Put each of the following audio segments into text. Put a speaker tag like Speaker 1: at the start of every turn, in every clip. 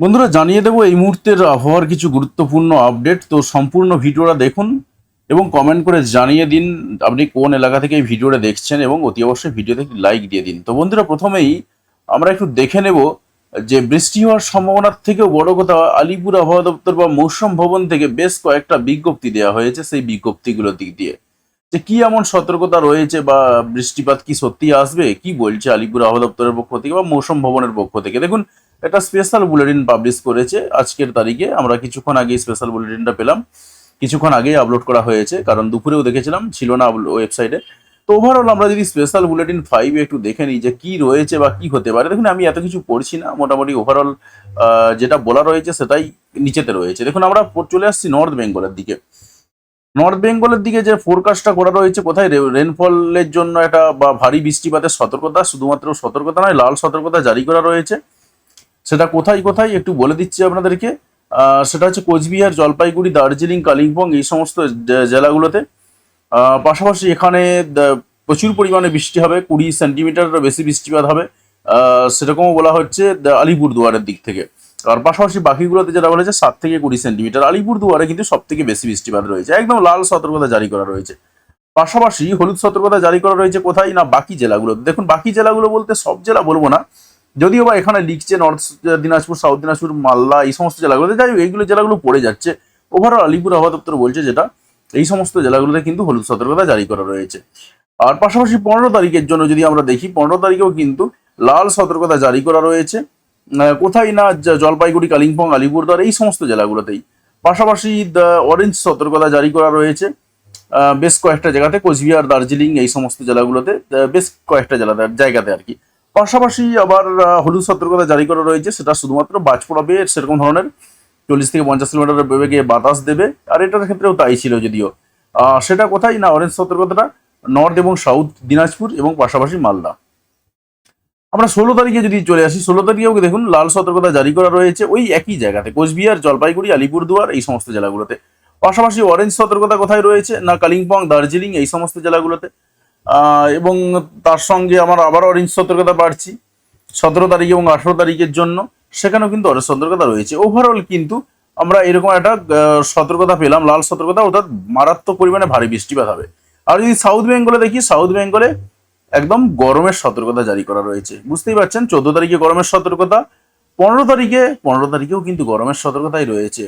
Speaker 1: বন্ধুরা, জানিয়ে দেবো এই মুহূর্তের আবহাওয়ার কিছু গুরুত্বপূর্ণ আপডেট তো সম্পূর্ণ ভিডিওটা দেখুন এবং কমেন্ট করে জানিয়ে দিন আপনি কোন এলাকা থেকে এই ভিডিওটা দেখছেন এবং অতি অবশ্যই ভিডিওতে একটি লাইক দিয়ে দিন। তো বন্ধুরা, প্রথমেই আমরা একটু দেখে নেব যে বৃষ্টি হওয়ার সম্ভাবনার থেকেও বড় কথা, আলিপুর আবহাওয়া দপ্তর বা মৌসুম ভবন থেকে বেশ কয়েকটা বিজ্ঞপ্তি দেওয়া হয়েছে সেই বিজ্ঞপ্তিগুলোর দিক দিয়ে। যে কি এমন সতর্কতা রয়েছে বা বৃষ্টিপাত কি সত্যি আসবে, কি বলছে আলিপুর আবহাওয়া দপ্তরের পক্ষ থেকে বা মৌসুম ভবনের পক্ষ থেকে? দেখুন একটা স্পেশাল বুলেটিন পাবলিশ করেছে আজকের তারিখে। আমরা কিছুক্ষণ আগে স্পেশাল বুলেটিনটা পেলাম। কিছুক্ষণ আগেই আপলোড করা হয়েছে, কারণ দুপুরেও দেখেছিলাম, ছিল না ওয়েবসাইটে তো ওভারঅল আমরা যদি স্পেশাল বুলেটিন ফাইভে একটু দেখে নিই যে কী রয়েছে বা কি হতে পারে। দেখুন, আমি এত কিছু পড়ছি না, মোটামুটি ওভারঅল যেটা বলা রয়েছে সেটাই নিচেতে রয়েছে। দেখুন, আমরা চলে আসছি নর্থ বেঙ্গলের দিকে। নর্থ বেঙ্গলের দিকে যে ফোরকাস্টটা করা রয়েছে, কোথায় রেনফলের জন্য একটা বা ভারী বৃষ্টিপাতের সতর্কতা, শুধুমাত্র সতর্কতা নয়, লাল সতর্কতা জারি করা রয়েছে। সেটা কোথায় কোথায় একটু বলে দিচ্ছি আপনাদেরকে। সেটা হচ্ছে কোচবিহার, জলপাইগুড়ি, দার্জিলিং, কালিম্পং এই সমস্ত জেলাগুলোতে। পাশাপাশি এখানে প্রচুর পরিমাণে বৃষ্টি হবে, কুড়ি সেন্টিমিটার বেশি বৃষ্টিপাত হবে। সেরকমও বলা হচ্ছে আলিপুরদুয়ারের দিক থেকে। আর পাশাপাশি বাকিগুলোতে যেটা বলেছে, সাত থেকে কুড়ি সেন্টিমিটার। আলিপুরদুয়ারে কিন্তু সব থেকে বেশি বৃষ্টিপাত রয়েছে। একদম লাল সতর্কতা জারি করা রয়েছে। পাশাপাশি হলুদ সতর্কতা জারি করা রয়েছে কোথায় না বাকি জেলাগুলোতে? দেখুন, বাকি জেলাগুলো বলতে সব জেলা বলব না। যদিও বা এখানে লিখছে নর্থ দিনাজপুর সাউথ দিনাজপুর, মালদা, এই সমস্ত জেলাগুলোতে। যাই এইগুলো জেলাগুলো পড়ে যাচ্ছে। ওভারঅল আলিপুর আবহাওয়া দপ্তর বলছে যেটা, এই সমস্ত জেলাগুলোতে কিন্তু হলুদ সতর্কতা জারি করা রয়েছে। আর পাশাপাশি পনেরো তারিখের জন্য যদি আমরা দেখি, পনেরো তারিখেও কিন্তু লাল সতর্কতা জারি করা রয়েছে। কোথায় না জলপাইগুড়ি, কালিম্পং, আলিপুরদুয়ার, এই সমস্ত জেলাগুলোতেই। পাশাপাশি অরেঞ্জ সতর্কতা জারি করা রয়েছে। বেশ কয়েকটা জায়গাতে, কোচবিহার, দার্জিলিং, এই সমস্ত জেলাগুলোতে বেশ কয়েকটা জেলাতে, জায়গাতে আর কি। পাশাপাশি আবার হলুদ সতর্কতা জারি করা রয়েছে। সেটা শুধুমাত্র বাজ পড়াবে সেরকম ধরনের চল্লিশ থেকে পঞ্চাশ কিলোমিটার বেগে বাতাস দেবে। আর এটার ক্ষেত্রেও তাই ছিল যদিও। সেটা কোথায়? না অরেঞ্জ সতর্কতাটা নর্থ এবং সাউথ দিনাজপুর এবং পাশাপাশি মালদা। আমরা ষোলো তারিখে যদি চলে আসি, ষোলো তারিখেও দেখুন, লাল সতর্কতা জারি করা রয়েছে ওই একই জায়গাতে। কোচবিহার, জলপাইগুড়ি, আলিপুরদুয়ার, এই সমস্ত জেলাগুলোতে। পাশাপাশি অরেঞ্জ সতর্কতা কোথায় রয়েছে? না, কালিম্পং, দার্জিলিং, এই সমস্ত জেলাগুলোতে। এবং তার সঙ্গে আমার আবার অরেঞ্জ সতর্কতা বাড়ছি, সতেরো তারিখ এবং আঠেরো তারিখের জন্য। সেখানেও কিন্তু অরেঞ্জ সতর্কতা রয়েছে। ওভারঅল কিন্তু আমরা এরকম একটা সতর্কতা পেলাম, লাল সতর্কতা, অর্থাৎ মারাত্মক পরিমাণে ভারী বৃষ্টিপাত হবে। আর যদি সাউথ বেঙ্গলে দেখি সাউথ বেঙ্গলে একদম গরমের সতর্কতা জারি করা রয়েছে। বুঝতেই পারছেন, চোদ্দ তারিখে গরমের সতর্কতা, পনেরো তারিখে, পনেরো তারিখেও কিন্তু গরমের সতর্কতাই রয়েছে।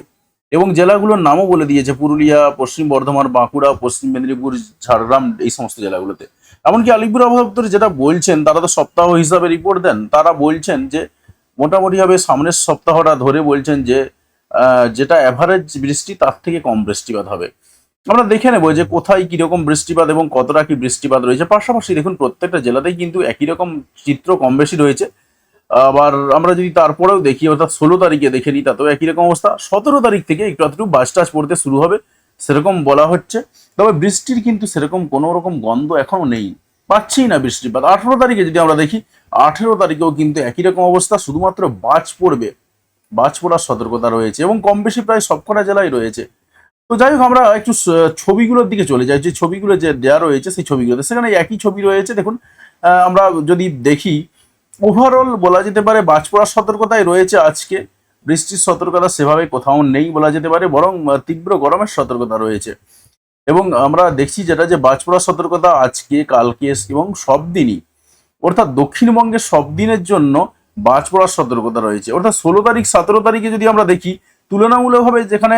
Speaker 1: এবং জেলাগুলোর নামও বলে দিয়েছে, পুরুলিয়া, পশ্চিম বর্ধমান, বাঁকুড়া, পশ্চিম মেদিনীপুর, ঝাড়গ্রাম, এই সমস্ত জেলাগুলোতে। এমনকি আলিপুর আবহাওয়া যেটা বলছেন, তারা তো সপ্তাহ হিসাবে রিপোর্ট দেন, তারা বলছেন যে মোটামুটিভাবে সামনের সপ্তাহটা ধরে বলছেন যে যেটা অ্যাভারেজ বৃষ্টি, তার থেকে কম বৃষ্টিপাত হবে। আমরা দেখে নেব যে কোথায় কীরকম বৃষ্টিপাত এবং কতটা কি বৃষ্টিপাত রয়েছে। পাশাপাশি দেখুন, প্রত্যেকটা জেলাতেই কিন্তু একই রকম চিত্র কম বেশি রয়েছে। আবার আমরা যদি তারপরেও দেখি, অর্থাৎ ষোলো তারিখে দেখে নিই, তাতেও একই রকম অবস্থা। সতেরো তারিখ থেকে একটু একটু বাস টাস পড়তে শুরু হবে, সেরকম বলা হচ্ছে। তবে বৃষ্টির কিন্তু সেরকম কোনো রকম গন্ধ এখনও নেই। পাচ্ছি না বৃষ্টিপাত। আঠেরো তারিখে যদি আমরা দেখি, আঠেরো তারিখেও কিন্তু একই রকম অবস্থা, শুধুমাত্র বাজ পড়বে। বাজ পড়ার সতর্কতা রয়েছে এবং কম বেশি প্রায় সবকটা জেলায় রয়েছে। তো যাই হোক, আমরা একটু ছবিগুলোর দিকে চলে যাই। যে ছবিগুলো যে দেওয়া রয়েছে, সেই ছবিগুলোতে সেখানে একই ছবি রয়েছে। দেখুন আমরা যদি দেখি ওভারঅল বলা যেতে পারে বাজ পড়ার সতর্কতায় রয়েছে আজকে। বৃষ্টির সতর্কতা সেভাবে কোথাও নেই বলা যেতে পারে, বরং তীব্র গরমের সতর্কতা রয়েছে। এবং আমরা দেখছি যেটা যে বাজ পড়ার সতর্কতা আজকে, কালকে এবং সব দিনই। অর্থাৎ দক্ষিণবঙ্গে সব দিনের জন্য বাজ পড়ার সতর্কতা রয়েছে। অর্থাৎ ষোলো তারিখ, সতেরো তারিখে যদি আমরা দেখি, তুলনামূলকভাবে যেখানে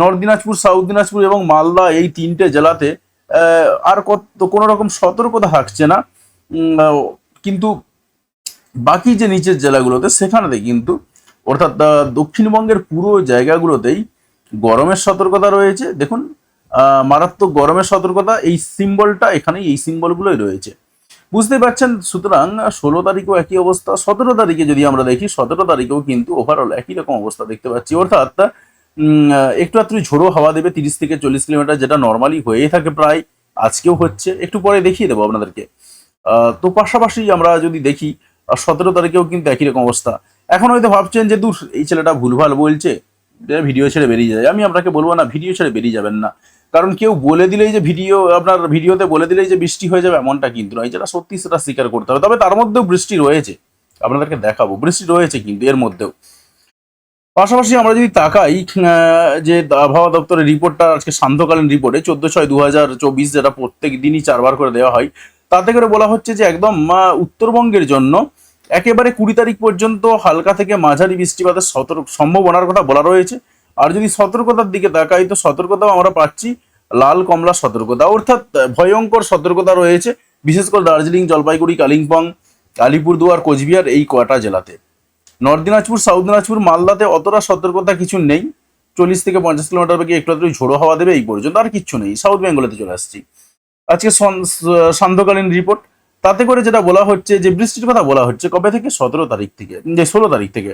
Speaker 1: নর্থ দিনাজপুর, সাউথ দিনাজপুর এবং মালদা এই তিনটে জেলাতে আর কত, কোনো রকম সতর্কতা থাকছে না। কিন্তু বাকি যে নিচের জেলাগুলোতে, সেখানেতে কিন্তু, অর্থাৎ দক্ষিণবঙ্গের পুরো জায়গাগুলোতেই গরমের সতর্কতা রয়েছে। দেখুন মারাত্মক গরমের সতর্কতা এই সিম্বলটা এখানে এই সিম্বলগুলোই রয়েছে। বুঝতে পারছেন? সুতরাং, ষোলো তারিখেও একই অবস্থা। সতেরো তারিখে যদি আমরা দেখি, সতেরো তারিখেও কিন্তু ওভারঅল একই রকম অবস্থা দেখতে পাচ্ছি। অর্থাৎ একটু একটু ঝোড়ো হাওয়া দেবে, তিরিশ থেকে চল্লিশ কিলোমিটার, যেটা নর্মালি হয়েই থাকে প্রায়, আজকেও হচ্ছে। একটু পরে দেখিয়ে দেবো আপনাদেরকে। তো পাশাপাশি আমরা যদি দেখি সতেরো তারিখেও কিন্তু একই রকম অবস্থা। এখন হয়তো ভাবছেন যে, দূর, এই ছেলেটা ভুলভাল বলছে ভিডিও ছেড়ে বেরিয়ে যায়। আমি আপনাকে বলব না, ভিডিও ছেড়ে বেরিয়ে যাবেন না। কারণ কেউ বলে দিলেই যে ভিডিও, আপনার ভিডিওতে বলে দিলেই যে বৃষ্টি হয়ে যাবে, এমনটা কিন্তু নয়। যেটা সত্যি সেটা স্বীকার করতে হবে। তবে তার মধ্যেও বৃষ্টি রয়েছে। আপনাদেরকে দেখাবো, বৃষ্টি রয়েছে কিন্তু এর মধ্যেও। পাশাপাশি আমরা যদি তাকাই যে আবহাওয়া দপ্তরের রিপোর্টটা আজকে সান্ধ্যকালীন রিপোর্টে চোদ্দ ছয় দু হাজার চব্বিশ যেটা প্রত্যেক দিনই চারবার করে দেওয়া হয় তাতে করে বলা হচ্ছে যে একদম উত্তরবঙ্গের জন্য একেবারে কুড়ি তারিখ পর্যন্ত হালকা থেকে মাঝারি বৃষ্টিপাতের সতর্ক সম্ভাবনার কথা বলা রয়েছে। আর যদি সতর্কতার দিকে তাকাই তো সতর্কতাও আমরা পাচ্ছি, লাল, কমলা সতর্কতা। অর্থাৎ ভয়ঙ্কর সতর্কতা রয়েছে, বিশেষ করে দার্জিলিং, জলপাইগুড়ি, কালিম্পং, আলিপুরদুয়ার, কোচবিহার এই কয়টা জেলাতে। নর্থ দিনাজপুর, সাউথ দিনাজপুর, মালদাতে অতটা সতর্কতা কিছু নেই। চল্লিশ থেকে পঞ্চাশ কিলোমিটার বেগে একটু ঝোড়ো হাওয়া দেবে এই পর্যন্ত, আর কিচ্ছু নেই। সাউথ বেঙ্গলেতে চলে আসছি। আজকে সান্ধ্যকালীন রিপোর্ট তাতে করে যেটা বলা হচ্ছে, যে বৃষ্টির কথা বলা হচ্ছে, কবে থেকে? সতেরো তারিখ থেকে, যে ষোলো তারিখ থেকে।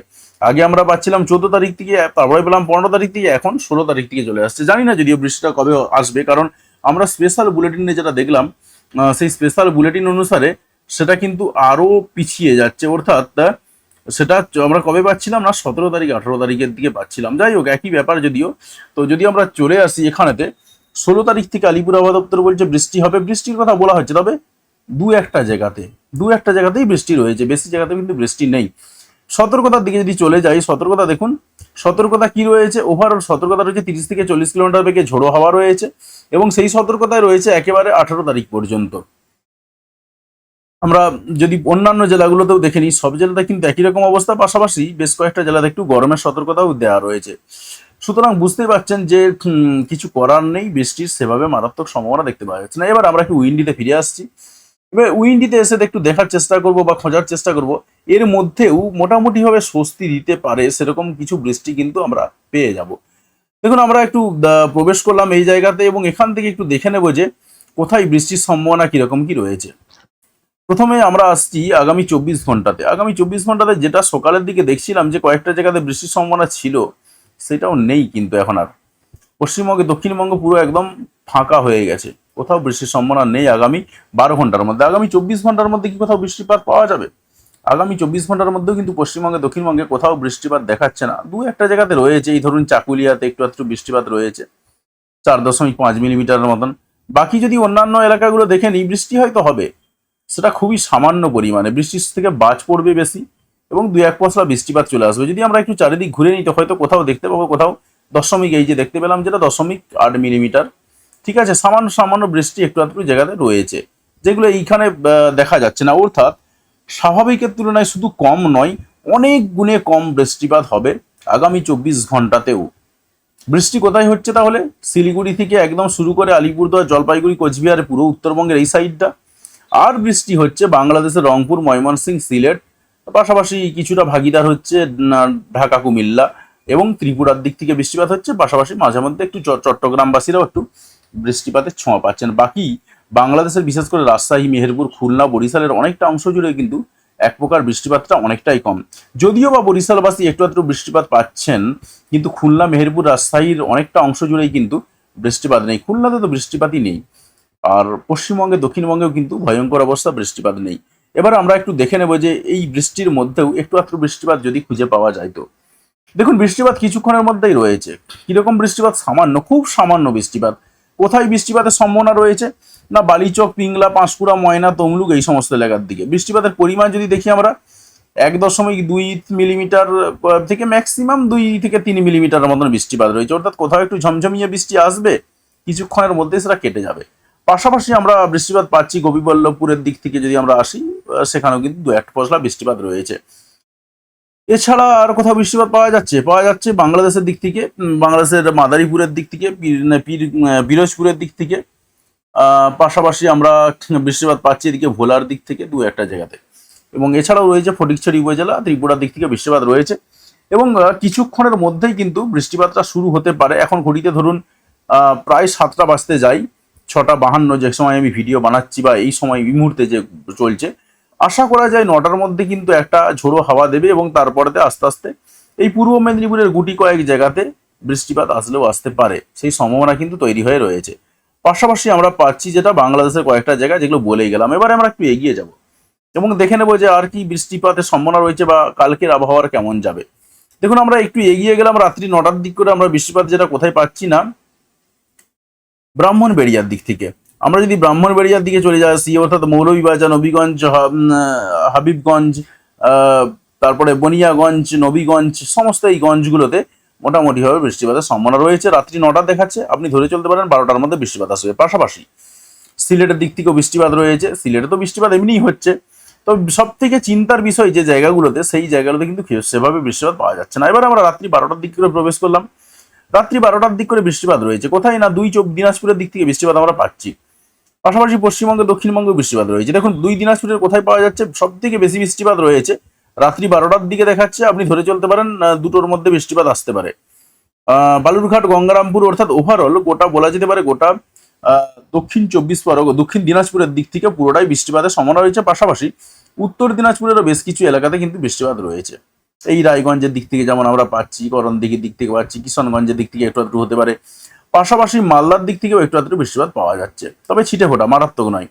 Speaker 1: আগে আমরা পাচ্ছিলাম চোদ্দ তারিখ থেকে, তারপরে পেলাম পনেরো তারিখ থেকে, এখন ষোলো তারিখ থেকে চলে আসছে। জানি না যদিও বৃষ্টিটা কবে আসবে, কারণ আমরা স্পেশাল বুলেটিনে যেটা দেখলাম সেই স্পেশাল বুলেটিন অনুসারে সেটা কিন্তু আরও পিছিয়ে যাচ্ছে। অর্থাৎ সেটা আমরা কবে পাচ্ছিলাম না? সতেরো তারিখ, আঠারো তারিখের দিকে পাচ্ছিলাম। যাই হোক, একই ব্যাপার যদিও। তো যদি আমরা চলে আসি এখানেতে ষোলো তারিখ থেকে আলিপুর আবহাওয়া দপ্তর বলছে বৃষ্টি হবে। বৃষ্টির কথা বলা হচ্ছে, তবে দু একটা জায়গাতে, দু একটা জায়গাতেই বৃষ্টি রয়েছে। বেশি জায়গাতে কিন্তু বৃষ্টি নেই। সতর্কতার দিকে যদি চলে যাই, সতর্কতা দেখুন, সতর্কতা কি রয়েছে? ওভারঅল সতর্কতা রয়েছে তিরিশ থেকে চল্লিশ কিলোমিটার বেগে ঝোড়ো হাওয়া রয়েছে এবং সেই সতর্কতায় রয়েছে একেবারে আঠারো তারিখ পর্যন্ত। আমরা যদি অন্যান্য জেলাগুলোতেও দেখে নিই, সব জেলাতে কিন্তু একই রকম অবস্থা। পাশাপাশি বেশ কয়েকটা জেলাতে একটু গরমের সতর্কতাও দেওয়া রয়েছে। সুতরাং বুঝতেই পারছেন যে কিছু করার নেই, বৃষ্টির সেভাবে মারাত্মক সম্ভাবনা দেখতে পাওয়া যাচ্ছে না। এবার আমরা একটু উইন্ডিতে ফিরে আসছি। এবার উইন্ডিতে এসে একটু দেখার চেষ্টা করব বা খোঁজার চেষ্টা করব। এর মধ্যেও মোটামুটিভাবে স্বস্তি দিতে পারে সেরকম কিছু বৃষ্টি কিন্তু আমরা পেয়ে যাব। দেখুন, আমরা একটু প্রবেশ করলাম এই জায়গাতে এবং এখান থেকে একটু দেখে নেব যে কোথায় বৃষ্টির সম্ভাবনা কীরকম কি রয়েছে। প্রথমে আমরা আসছি আগামী চব্বিশ ঘন্টাতে। আগামী চব্বিশ ঘন্টাতে যেটা সকালের দিকে দেখছিলাম যে কয়েকটা জায়গাতে বৃষ্টির সম্ভাবনা ছিল। সেটাও নেই কিন্তু এখন আর। পশ্চিমবঙ্গে, দক্ষিণবঙ্গ পুরো একদম ফাঁকা হয়ে গেছে। কোথাও বৃষ্টির সম্ভাবনা নেই আগামী বারো ঘণ্টার মধ্যে। আগামী চব্বিশ ঘণ্টার মধ্যে কি কোথাও বৃষ্টিপাত পাওয়া যাবে? আগামী চব্বিশ ঘণ্টার মধ্যেও কিন্তু পশ্চিমবঙ্গে, দক্ষিণবঙ্গে কোথাও বৃষ্টিপাত দেখাচ্ছে না। দু একটা জায়গাতে রয়েছে। এই ধরুন চাকুলিয়াতে একটু একটু বৃষ্টিপাত রয়েছে। চার দশমিক পাঁচ মিলিমিটারের মতন। বাকি যদি অন্যান্য এলাকাগুলো দেখে নিই বৃষ্টি হয়তো হবে। সেটা খুবই সামান্য পরিমাণে। বৃষ্টির থেকে বাজ পড়বে বেশি। এবং দু এক পশলা বৃষ্টিপাত চলে আসবে। যদি আমরা একটু চারিদিক ঘুরে নিই, তো হয়তো কোথাও দেখতে পাবো, কোথাও দশমিক এই যে দেখতে পেলাম যেটা দশমিক আট মিলিমিটার। ঠিক আছে, সামান্য সামান্য বৃষ্টি একটু একটু জায়গাতে রয়েছে, যেগুলো এইখানে দেখা যাচ্ছে না। অর্থাৎ স্বাভাবিকের তুলনায় শুধু কম নয়, অনেক গুণে কম বৃষ্টিপাত হবে আগামী চব্বিশ ঘন্টাতেও। বৃষ্টি কোথায় হচ্ছে তাহলে? শিলিগুড়ি থেকে একদম শুরু করে আলিপুরদুয়ার, জলপাইগুড়ি, কোচবিহার, পুরো উত্তরবঙ্গের এই সাইডটা আর বৃষ্টি হচ্ছে বাংলাদেশের রংপুর, ময়মনসিংহ, সিলেট পাশাপাশি কিছুটা ভাগিদার হচ্ছে ঢাকা, কুমিল্লা এবং ত্রিপুরার দিক থেকে বৃষ্টিপাত হচ্ছে, পাশাপাশি মাঝে মধ্যে একটু চট্টগ্রামবাসীরাও একটু বৃষ্টিপাতের ছোঁয়া পাচ্ছেন বাকি বাংলাদেশের বিশেষ করে রাজশাহী, মেহেরপুর, খুলনা, বরিশালের অনেকটা অংশ জুড়ে কিন্তু এক প্রকার বৃষ্টিপাতটা অনেকটাই কম। যদিও বা বরিশালবাসী একটু একটু বৃষ্টিপাত পাচ্ছেন, কিন্তু খুলনা, মেহেরপুর, রাজশাহীর অনেকটা অংশ জুড়েই কিন্তু বৃষ্টিপাত নেই। খুলনাতে তো বৃষ্টিপাতই নেই। আর পশ্চিমবঙ্গে, দক্ষিণবঙ্গেও কিন্তু ভয়ঙ্কর অবস্থা, বৃষ্টিপাত নেই। এবার আমরা একটু দেখে নেব যে এই বৃষ্টির মধ্যেও একটু আত্র বৃষ্টিপাত যদি খুঁজে পাওয়া যায় তো। দেখুন, বৃষ্টিপাত কিছুক্ষণের মধ্যেই রয়েছে। কীরকম বৃষ্টিপাত? সামান্য, খুব সামান্য বৃষ্টিপাত। কোথায় বৃষ্টিপাতের সম্ভাবনা রয়েছে? না, বালিচক, পিংলা, পাঁশকুড়া, ময়না, তমলুক এই সমস্ত এলাকার দিকে। বৃষ্টিপাতের পরিমাণ যদি দেখি আমরা, এক দশমিক দুই মিলিমিটার থেকে ম্যাক্সিমাম দুই থেকে তিন মিলিমিটার মতন বৃষ্টিপাত রয়েছে। অর্থাৎ কোথাও একটু ঝমঝমিয়ে বৃষ্টি আসবে, কিছুক্ষণের মধ্যে সেটা কেটে যাবে। পাশাপাশি আমরা বৃষ্টিপাত পাচ্ছি গোপীবল্লভপুরের দিক থেকে যদি আমরা আসি। সেখানেও কিন্তু দু একটা পশলা বৃষ্টিপাত রয়েছে। এছাড়া আর কোথাও বৃষ্টিপাত পাওয়া যাচ্ছে? পাওয়া যাচ্ছে বাংলাদেশের দিক থেকে বাংলাদেশের মাদারীপুরের দিক থেকে পীর- আহ, পিরোজপুরের দিক থেকে পাশাপাশি আমরা বৃষ্টিপাত পাচ্ছি এদিকে ভোলার দিক থেকে দু একটা জায়গাতে। এবং এছাড়াও রয়েছে ফটিকছড়ি উপজেলা ত্রিপুরার দিক থেকে বৃষ্টিপাত রয়েছে। এবং কিছুক্ষণের মধ্যেই কিন্তু বৃষ্টিপাতটা শুরু হতে পারে। এখন ঘড়িতে ধরুন প্রায় সাতটা বাজতে যাই ছটা বাহান্ন যে সময় আমি ভিডিও বানাচ্ছি বা এই সময় এই মুহূর্তে যে চলছে আশা করা যায় নটার মধ্যে কিন্তু একটা ঝোড়ো হাওয়া দেবে এবং তারপরেতে আস্তে আস্তে এই পূর্ব মেদিনীপুরের গুটি কয়েক জায়গাতে বৃষ্টিপাত আসলেও আসতে পারে। সেই সম্ভাবনা কিন্তু তৈরি হয়ে রয়েছে। পাশাপাশি আমরা পাচ্ছি যেটা বাংলাদেশের কয়েকটা জায়গা যেগুলো বলেই গেলাম। এবারে আমরা একটু এগিয়ে যাব এবং দেখে নেব যে আর কি বৃষ্টিপাতের সম্ভাবনা রয়েছে বা কালকের আবহাওয়ার কেমন যাবে। দেখুন, আমরা একটু এগিয়ে গেলাম। রাত্রি নটার দিক করে আমরা বৃষ্টিপাত যেটা কোথায় পাচ্ছি না, ব্রাহ্মণবেড়িয়ার দিক থেকে। আমরা যদি ব্রাহ্মণবেড়িয়ার দিকে চলে যাচ্ছি অর্থাৎ মৌলভীবাজার, নবীগঞ্জ হাবিবগঞ্জ তারপরে বনিয়াগঞ্জ, নবীগঞ্জ, সমস্ত এই গঞ্জগুলোতে মোটামুটিভাবে বৃষ্টিপাতের সম্ভাবনা রয়েছে। রাত্রি নটা দেখাচ্ছে, আপনি ধরে চলতে পারেন বারোটার মধ্যে বৃষ্টিপাত আসবে। পাশাপাশি সিলেটের দিক থেকেও বৃষ্টিপাত রয়েছে। সিলেটে তো বৃষ্টিপাত এমনিই হচ্ছে। তো সব থেকে চিন্তার বিষয় যে জায়গাগুলোতে, সেই জায়গাগুলোতে কিন্তু সেভাবে বৃষ্টিপাত পাওয়া যাচ্ছে না। এবার আমরা রাত্রি বারোটার দিক করে প্রবেশ করলাম। রাত্রি বারোটার দিক করে বৃষ্টিপাত রয়েছে। কোথায় না দুই চোখ দিনাজপুরের দিক থেকে বৃষ্টিপাত আমরা পাচ্ছি। পাশাপাশি পশ্চিমবঙ্গে দক্ষিণবঙ্গে বৃষ্টিপাত রয়েছে। দেখুন, দুই দিনাজপুরের কোথায় পাওয়া যাচ্ছে সব থেকে বেশি বৃষ্টিপাত রয়েছে। রাত্রি বারোটার দিকে দেখাচ্ছে, আপনি ধরে চলতে পারেন দুটোর মধ্যে বৃষ্টিপাত আসতে পারে। বালুরঘাট, গঙ্গারামপুর, অর্থাৎ ওভারঅল গোটা বলা যেতে পারে, গোটা দক্ষিণ চব্বিশ পরগনা দক্ষিণ দিনাজপুরের দিক থেকে পুরোটাই বৃষ্টিপাতের সম্ভাবনা রয়েছে। পাশাপাশি উত্তর দিনাজপুরেরও বেশ কিছু এলাকাতে কিন্তু বৃষ্টিপাত রয়েছে। এই রায়গঞ্জের দিক থেকে যেমন আমরা পাচ্ছি, করণদিঘির দিক থেকে পাচ্ছি কিষণগঞ্জের দিক থেকে একটু আধটু হতে পারে। পাশাপাশি মালদার দিক থেকেও একটু আধটু বৃষ্টিপাত পাওয়া যাচ্ছে। তবে ছিটে ফোটা, মারাত্মক নয়।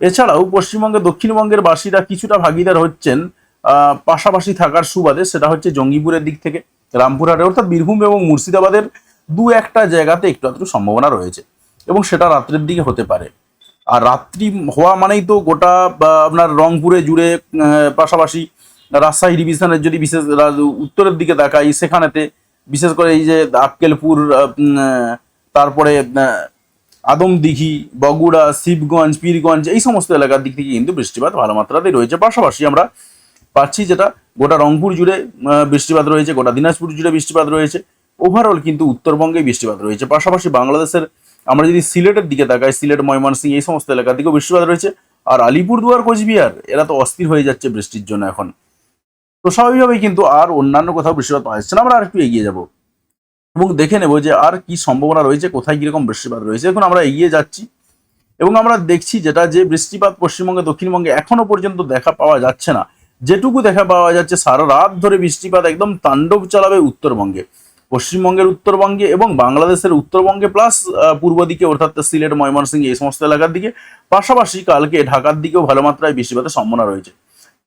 Speaker 1: এছাড়াও পশ্চিমবঙ্গের, দক্ষিণবঙ্গের বাসীরা কিছুটা ভাগিদার হচ্ছেন পাশাপাশি থাকার সুবাদে সেটা হচ্ছে জঙ্গিপুরের দিক থেকে, রামপুরহাটে, অর্থাৎ বীরভূম এবং মুর্শিদাবাদের দু একটা জায়গাতে একটু আধটু সম্ভাবনা রয়েছে। এবং সেটা রাত্রের দিকে হতে পারে। আর রাত্রি হওয়া মানেই তো গোটা আপনার রংপুরে জুড়ে পাশাপাশি রাজশাহী ডিভিশনের যদি বিশেষ, উত্তরের দিকে তাকাই, সেখানেতে বিশেষ করে এই যে আক্কেলপুর তারপরে আদমদিঘি, বগুড়া, শিবগঞ্জ, পীরগঞ্জ, এই সমস্ত এলাকার দিক থেকে কিন্তু বৃষ্টিপাত ভালো মাত্রাতেই রয়েছে। পাশাপাশি আমরা পাচ্ছি যেটা গোটা রংপুর জুড়ে বৃষ্টিপাত রয়েছে, গোটা দিনাজপুর জুড়ে বৃষ্টিপাত রয়েছে। ওভারঅল কিন্তু উত্তরবঙ্গে বৃষ্টিপাত রয়েছে। পাশাপাশি বাংলাদেশের, আমরা যদি সিলেটের দিকে তাকাই, সিলেট, ময়মনসিংহ, এই সমস্ত এলাকার দিকেও বৃষ্টিপাত রয়েছে। আর আলিপুরদুয়ার, কোচবিহার, এরা তো অস্থির হয়ে যাচ্ছে বৃষ্টির জন্য এখন। তো স্বাভাবিকভাবেই কিন্তু আর অন্যান্য কোথাও বৃষ্টিপাত পাওয়া যাচ্ছে না। আমরা আর একটু এগিয়ে যাব। এবং দেখে নেব যে আর কি সম্ভাবনা রয়েছে, কোথায় কীরকম বৃষ্টিপাত রয়েছে। এখন আমরা এগিয়ে যাচ্ছি এবং আমরা দেখছি যেটা যে বৃষ্টিপাত পশ্চিমবঙ্গে, দক্ষিণবঙ্গে এখনও পর্যন্ত দেখা পাওয়া যাচ্ছে না। যেটুকু দেখা পাওয়া যাচ্ছে, সারা রাত ধরে বৃষ্টিপাত একদম তাণ্ডব চালাবে উত্তরবঙ্গে। পশ্চিমবঙ্গের উত্তরবঙ্গে এবং বাংলাদেশের উত্তরবঙ্গে প্লাস পূর্ব দিকে, অর্থাৎ সিলেট, ময়মনসিংহ এই সমস্ত এলাকার দিকে, পাশাপাশি কালকে ঢাকার দিকেও ভালো মাত্রায় বৃষ্টিপাতের সম্ভাবনা রয়েছে।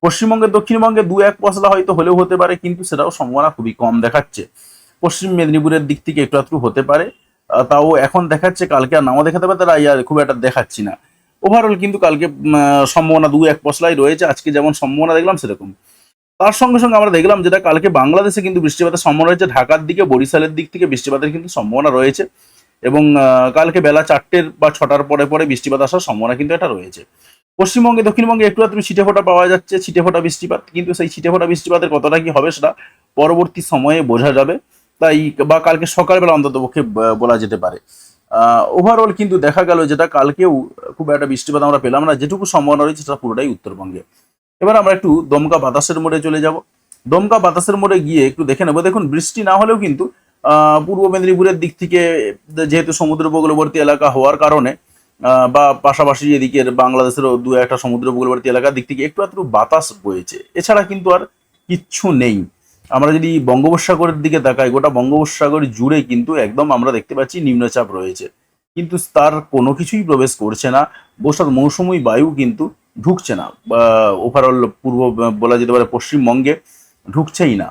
Speaker 1: পশ্চিমবঙ্গের দক্ষিণবঙ্গে দু এক পশলা হয়তো হলেও হতে পারে, কিন্তু সেটাও সম্ভাবনা খুবই কম দেখাচ্ছে। পশ্চিম মেদিনীপুরের দিক থেকে একটু আধটু হতে পারে। তাও এখন দেখাচ্ছে, কালকে আর নামও দেখাতে পারে তারা খুব একটা দেখাচ্ছি না। ওভারঅল কিন্তু কালকে সম্ভাবনা দু এক পশলাই রয়েছে, আজকে যেমন সম্ভাবনা দেখলাম সেরকম। তার সঙ্গে সঙ্গে আমরা দেখলাম যেটা কালকে বাংলাদেশে কিন্তু বৃষ্টিপাতের সম্ভাবনা রয়েছে, ঢাকার দিকে, বরিশালের দিক থেকে বৃষ্টিপাতের কিন্তু সম্ভাবনা রয়েছে। এবং কালকে বেলা চারটের বা ছটার পরে পরে বৃষ্টিপাত আসার সম্ভাবনা কিন্তু এটা রয়েছে। পশ্চিমবঙ্গে, দক্ষিণবঙ্গে একটু আধটু ছিটে ফোটা পাওয়া যাচ্ছে ছিটে ফোটা বৃষ্টিপাত, কিন্তু সেই ছিটে ফোটা বৃষ্টিপাতের কতটা কি হবে সেটা পরবর্তী সময়ে বোঝা যাবে। তাই বা কালকে সকালবেলা অন্তত পক্ষে বলা যেতে পারে। ওভারঅল কিন্তু দেখা গেল যেটা কালকেও খুব একটা বৃষ্টিপাত আমরা পেলাম না, যেটুকু সম্ভাবনা রয়েছে সেটা পুরোটাই উত্তরবঙ্গে। এবার আমরা একটু দমকা বাতাসের মোড়ে চলে যাব। দমকা বাতাসের মোড়ে গিয়ে একটু দেখে নেব। দেখুন, বৃষ্টি না হলেও কিন্তু পূর্ব মেদিনীপুরের দিক থেকে যেহেতু সমুদ্র উপকূলবর্তী এলাকা হওয়ার কারণে বা পাশাপাশি এদিকের বাংলাদেশেরও দু একটা সমুদ্র উপকূলবর্তী এলাকার দিক থেকে একটু একটু বাতাস বয়েছে। এছাড়া কিন্তু আর কিচ্ছু নেই। আমরা যদি বঙ্গোপসাগরের দিকে তাকাই, গোটা বঙ্গোপসাগর জুড়ে কিন্তু একদম আমরা দেখতে পাচ্ছি নিম্নচাপ রয়েছে। কিন্তু তার কোনো কিছুই প্রবেশ করছে না। বর্ষার মৌসুমী বায়ু কিন্তু ঢুকছে না। ওভারঅল পূর্ব বলা যেতে পারে পশ্চিমবঙ্গে ঢুকছেই না।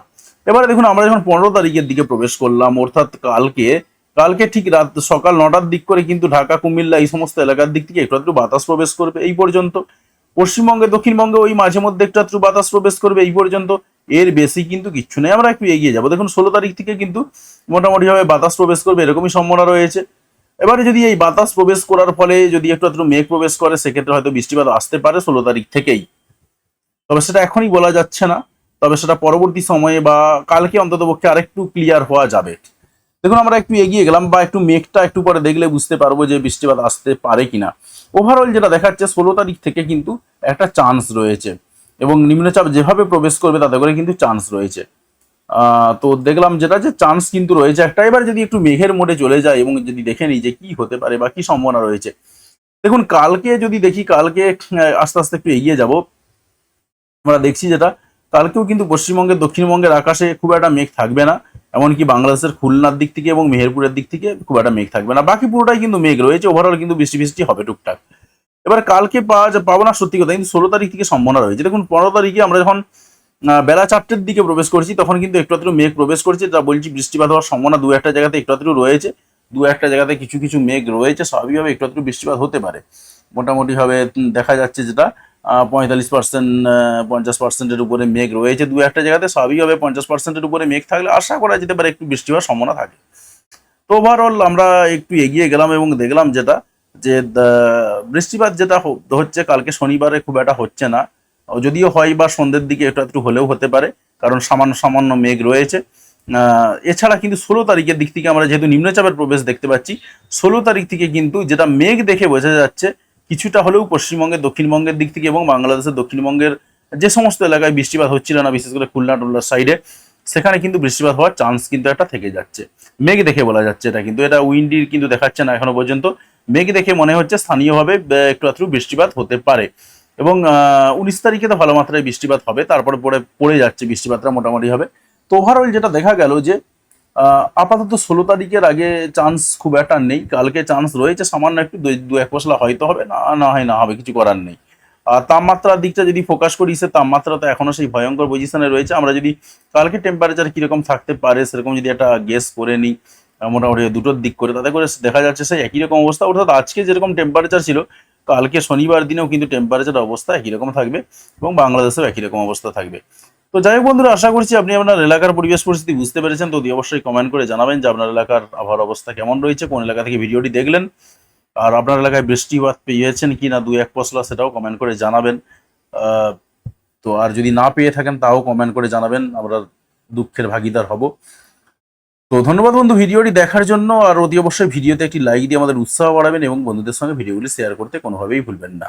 Speaker 1: এবারে দেখুন, আমরা যখন পনেরো তারিখের দিকে প্রবেশ করলাম, অর্থাৎ কালকে কালকে ঠিক রাত সকাল নটার দিক করে কিন্তু ঢাকা, কুমিল্লা এই সমস্ত এলাকার দিক থেকে একটু বাতাস প্রবেশ করবে এই পর্যন্ত। পশ্চিমবঙ্গে, দক্ষিণবঙ্গে ওই মাঝে মধ্যে একটু বাতাস প্রবেশ করবে এই পর্যন্ত। এর বেশি কিন্তু কিচ্ছু নেই। আমরা একটু এগিয়ে যাব। দেখুন, ষোলো তারিখ থেকে কিন্তু মোটামুটিভাবে বাতাস প্রবেশ করবে, এরকমই সম্ভাবনা রয়েছে। এবারে যদি এই বাতাস প্রবেশ করার ফলে যদি একটু একটু মেঘ প্রবেশ করে, সেক্ষেত্রে হয়তো বৃষ্টিপাত আসতে পারে ষোলো তারিখ থেকেই। তবে সেটা এখনই বলা যাচ্ছে না। তবে সেটা পরবর্তী সময়ে বা কালকে অন্তত পক্ষে আরেকটু ক্লিয়ার হওয়া যাবে। দেখুন, আমরা একটু এগিয়ে গেলাম বা একটু মেঘটা একটু পরে দেখলে বুঝতে পারব যে বৃষ্টিপাত আসতে পারে কিনা। ওভারঅল যেটা দেখাচ্ছে, ষোলো তারিখ থেকে কিন্তু একটা চান্স রয়েছে। এবং নিম্নচাপ যেভাবে প্রবেশ করবে তাতে করে কিন্তু চান্স রয়েছে। তো দেখলাম যেটা যে চান্স কিন্তু রয়েছে একটা। এবার যদি একটু মেঘের মোড়ে চলে যায় এবং যদি দেখে নিই যে কি হতে পারে বা কি সম্ভাবনা রয়েছে। দেখুন, কালকে যদি দেখি, কালকে আস্তে আস্তে একটু এগিয়ে যাব। আমরা দেখছি যেটা, কালকেও কিন্তু পশ্চিমবঙ্গের, দক্ষিণবঙ্গের আকাশে খুব একটা মেঘ থাকবে না। এমনকি বাংলাদেশের খুলনার দিক থেকে এবং মেহেরপুরের দিক থেকে খুব একটা মেঘ থাকবে না। বাকি পুরোটাই কিন্তু মেঘ রয়েছে। ওভারঅল কিন্তু বৃষ্টি বৃষ্টি হবে টুকটাক। এবার কালকে পাওয়া পাবো না সত্যি কথা, কিন্তু ষোলো তারিখ থেকে সম্ভাবনা রয়েছে। দেখুন, পনেরো তারিখে আমরা যখন বেলা চারটের দিকে প্রবেশ করছি, তখন কিন্তু একটু একটু মেঘ প্রবেশ করছে। যা বলছি, বৃষ্টিপাত হওয়ার সম্ভাবনা দু একটা জায়গাতে একটু একটু রয়েছে। দু একটা জায়গাতে কিছু কিছু মেঘ রয়েছে। স্বাভাবিকভাবে একটু একটু বৃষ্টিপাত হতে পারে। মোটামুটিভাবে দেখা যাচ্ছে যেটা পঁয়তাল্লিশ পার্সেন্ট পঞ্চাশ পার্সেন্টের উপরে মেঘ রয়েছে দু একটা জায়গাতে। স্বাভাবিকভাবে পঞ্চাশ পার্সেন্টের উপরে মেঘ থাকলে আশা করা যেতে পারে একটু বৃষ্টি হওয়ার সম্ভাবনা থাকে। তো ওভারঅল আমরা একটু এগিয়ে গেলাম এবং দেখলাম যেটা যে বৃষ্টিপাত যেটা হচ্ছে কালকে শনিবারে খুব একটা হচ্ছে না। যদিও হয় বা সন্ধ্যের দিকে একটু একটু হলেও হতে পারে, কারণ সামান্য সামান্য মেঘ রয়েছে। এছাড়া কিন্তু ষোলো তারিখের দিক থেকে আমরা যেহেতু নিম্নচাপের প্রবেশ দেখতে পাচ্ছি, ষোলো তারিখ থেকে কিন্তু যেটা মেঘ দেখে বোঝা যাচ্ছে, কিছুটা হলেও পশ্চিমবঙ্গের দক্ষিণবঙ্গের দিক থেকে এবং বাংলাদেশের দক্ষিণবঙ্গের যে সমস্ত এলাকায় বৃষ্টিপাত হচ্ছিল না, বিশেষ করে খুলনা টুলনার সাইডে, সেখানে কিন্তু বৃষ্টিপাত হওয়ার চান্স কিন্তু একটা থেকে যাচ্ছে। মেঘ দেখে বলা যাচ্ছে এটা কিন্তু, এটা উইন্ডির কিন্তু দেখাচ্ছে না এখনও পর্যন্ত। মেঘ দেখে মনে হচ্ছে স্থানীয়ভাবে একটু আধটু বৃষ্টিপাত হতে পারে। এবং উনিশ তারিখে তো ভালো মাত্রায় বৃষ্টিপাত হবে, তারপরে পরে পড়ে যাচ্ছে বৃষ্টিপাতটা মোটামুটি হবে তো ওভারঅল যেটা দেখা গেল যে আপাতত ষোলো তারিখের আগে চান্স খুব একটা নেই, কালকে চান্স রয়েছে, সামান্য একটু দু এক পশলা হয়তো হবে, না না হয় না হবে, কিছু করার নেই। আর তাপমাত্রার দিকটা যদি ফোকাস করি, সে তাপমাত্রা তো এখনও সেই ভয়ঙ্কর পজিশনে রয়েছে। আমরা যদি কালকে টেম্পারেচার কীরকম থাকতে পারে, সেরকম যদি একটা গেস করে নিই মোটামুটি দুটোর দিক করে। তাতে করে দেখা যাচ্ছে সেই একই রকম অবস্থা। অর্থাৎ আজকে যেরকম টেম্পারেচার ছিল, কালকে শনিবার দিনেও কিন্তু টেম্পারেচার অবস্থা একই রকম থাকবে এবং বাংলাদেশেও একই রকম অবস্থা থাকবে। তো যাই হোক বন্ধুরা, আশা করছি আপনি আপনার এলাকার পরিবেশ পরিস্থিতি বুঝতে পেরেছেন। তো অবশ্যই কমেন্ট করে জানাবেন যে আপনার এলাকার আবহাওয়ার অবস্থা কেমন রয়েছে, কোন এলাকা থেকে ভিডিওটি দেখলেন। আর আপনার এলাকায় বৃষ্টিপাত পেয়েছেন কি না দু এক পশলা সেটাও কমেন্ট করে জানাবেন। তো আর যদি না পেয়ে থাকেন, তাও কমেন্ট করে জানাবেন। আমরা দুঃখের ভাগিদার হব। তো ধন্যবাদ বন্ধু ভিডিওটি দেখার জন্য, আর অতি অবশ্যই ভিডিওতে একটি লাইক দিয়ে আমাদের উৎসাহ বাড়াবেন এবং বন্ধুদের সঙ্গে ভিডিওগুলি শেয়ার করতে কোনোভাবেই ভুলবেন না।